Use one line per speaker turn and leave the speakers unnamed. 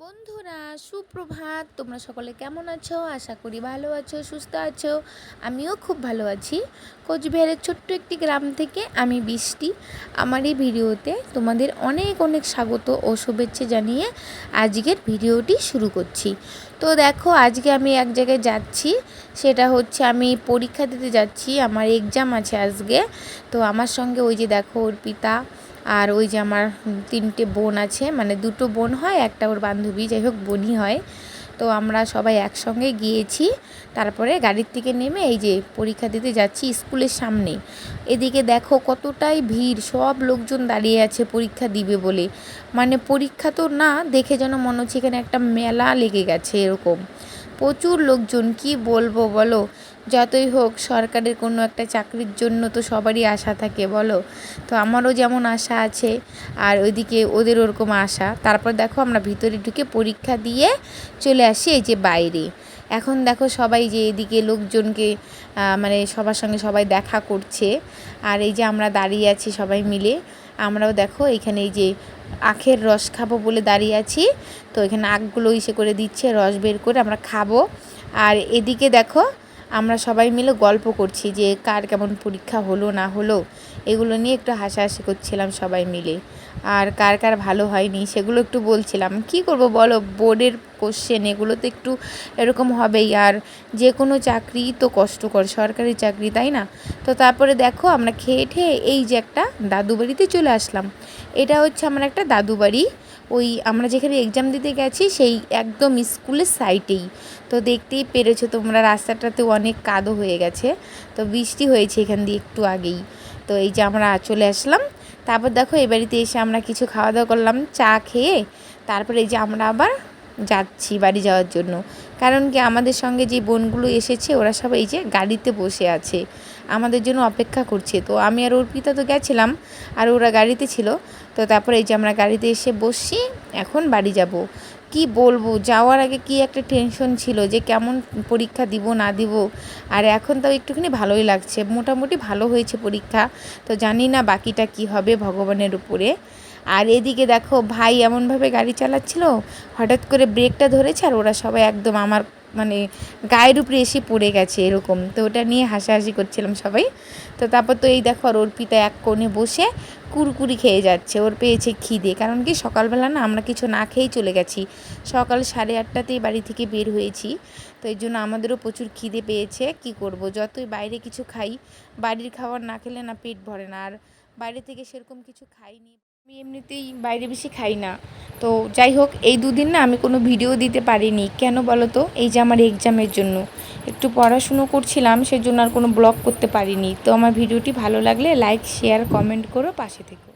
বন্ধুরা, সুপ্রভাত। তোমরা সকলে কেমন আছো? আশা করি ভালো আছো, সুস্থ আছো। আমিও খুব ভালো আছি। কোচবিহারের ছোট্ট একটি গ্রাম থেকে আমি বৃষ্টি। আমার এই ভিডিওতে তোমাদের অনেক অনেক স্বাগত ও শুভেচ্ছা জানিয়ে আজকের ভিডিওটি শুরু করছি। তো দেখো, আজকে আমি এক জায়গায় যাচ্ছি। সেটা হচ্ছে আমি পরীক্ষা দিতে যাচ্ছি। আমার এক্সাম আছে আজকে। তো আমার সঙ্গে ওই যে দেখো অর্পিতা আর ওই যে আমার তিনটে বোন আছে মানে দুটো বোন হয়, একটা ওর বান্ধবী, যাই হোক বোনই হয়। তো আমরা সবাই একসঙ্গে গিয়েছি, তারপরে গাড়ির থেকে নেমে এই যে পরীক্ষা দিতে যাচ্ছি স্কুলের সামনে। এদিকে দেখো কতটাই ভিড়, সব লোকজন দাঁড়িয়ে আছে পরীক্ষা দিবে বলে। মানে পরীক্ষা তো না, দেখে যেন মনে হচ্ছে এখানে একটা মেলা লেগে গেছে এরকম। প্রচুর লোকজন, কি বলব বলো? যতই হোক, সরকারের কোনো একটা চাকরির জন্য তো সবারই আশা থাকে, বলো? তো আমারও যেমন আশা আছে, আর ওইদিকে ওদের ওরকম আশা। তারপর দেখো আমরা ভিতরে ঢুকে পরীক্ষা দিয়ে চলে আসি এই যে বাইরে। এখন দেখো সবাই যে এদিকে লোকজনকে মানে সবার সঙ্গে সবাই দেখা করছে, আর এই যে আমরা দাঁড়িয়ে আছি সবাই মিলে। আমরাও দেখো এখানে এই যে আখের রস খাব বলে দাঁড়িয়ে আছি। তো এখানে আখগুলো ইসে করে দিচ্ছে, রস বের করে আমরা খাব। আর এদিকে দেখো আমরা সবাই মিলে গল্প করছি যে কার কেমন পরীক্ষা হলো না হলো। এগুলো নিয়ে একটু হাসাহাসি করছিলাম সবাই মিলে। আর কার কার ভালো হয়নি সেগুলো একটু বলছিলাম। কি করব বলো? বোর্ডের কোশ্চেন এগুলো তো একটু এরকম হবেই। আর যে কোনো চাকরি তো কষ্টকর, সরকারি চাকরি, তাই না? তো তারপরে দেখো, আমরা খেয়ে ঠেয়ে এই যে একটা দাদু বাড়িতে চলে আসলাম। এটা হচ্ছে আমার একটা দাদু বাড়ি। ওই আমরা যেখানে এক্সাম দিতে গেছি, সেই একদম স্কুলের সাইটেই তো দেখতেই পেরেছ তোমরা, রাস্তাটাতে অনেক কাদো হয়ে গেছে। তো বৃষ্টি হয়েছে এখান দিয়ে একটু আগেই। তো এই যে আমরা চলে আসলাম। তারপর দেখো এই বাড়িতে এসে আমরা কিছু খাওয়া দাওয়া করলাম, চা খেয়ে তারপরে এই যে আমরা আবার যাচ্ছি বাড়ি যাওয়ার জন্য। কারণ কি আমাদের সঙ্গে যে বোনগুলো এসেছে ওরা সব এই যে গাড়িতে বসে আছে, আমাদের জন্য অপেক্ষা করছে। তো আমি আর অর্পিতা তো গেছিলাম, আর ওরা গাড়িতে ছিল। তো তারপরে এই যে আমরা গাড়িতে এসে বসছি, এখন বাড়ি যাব। কি বলব? যাওয়ার আগে কি একটা টেনশন ছিল যে কেমন পরীক্ষা দিব, না দিব? আর এখন তাও একটুখানি ভালোই লাগছে। মোটামুটি ভালো হয়েছে পরীক্ষা। তো জানি না বাকিটা কি হবে ভগবানের উপরে। আর এদিকে দেখো, ভাই এমনভাবে গাড়ি চালাচ্ছিল, হঠাৎ করে ব্রেকটা ধরেছে আর ওরা সবাই একদম আমার মানে গায়ের উপরে এসে পড়ে গেছে এরকম। তো ওটা নিয়ে হাসাহাসি করছিলাম সবাই। তো তারপর তো এই দেখো আর অর্পিতা এক কোণে বসে কুরকুরি খেয়ে যাচ্ছে। ওর পেয়েছে খিদে। কারণ কি সকালবেলা না আমরা কিছু না খেয়েই চলে গেছি। সকাল সাড়ে আটটাতেই বাড়ি থেকে বের হয়েছি। তো এই জন্য আমাদেরও প্রচুর খিদে পেয়েছে। কি করব? যতই বাইরে কিছু খাই, বাড়ির খাবার না খেলে না পেট ভরে না। আর বাইরে থেকে সেরকম কিছু খাইনি। আমি এমনিতেই বাইরে বেশি খাই না। তো যাই হোক, এই দুদিন না আমি কোনো ভিডিও দিতে পারিনি। কেন বলো তো? এই যে আমার এক্সামের জন্য। একটু পড়াশুনো করছিলাম, সেজন্য আর কোনো ব্লগ করতে পারিনি। তো আমার ভিডিওটি ভালো লাগলে লাইক শেয়ার কমেন্ট করো, পাশে থেকো।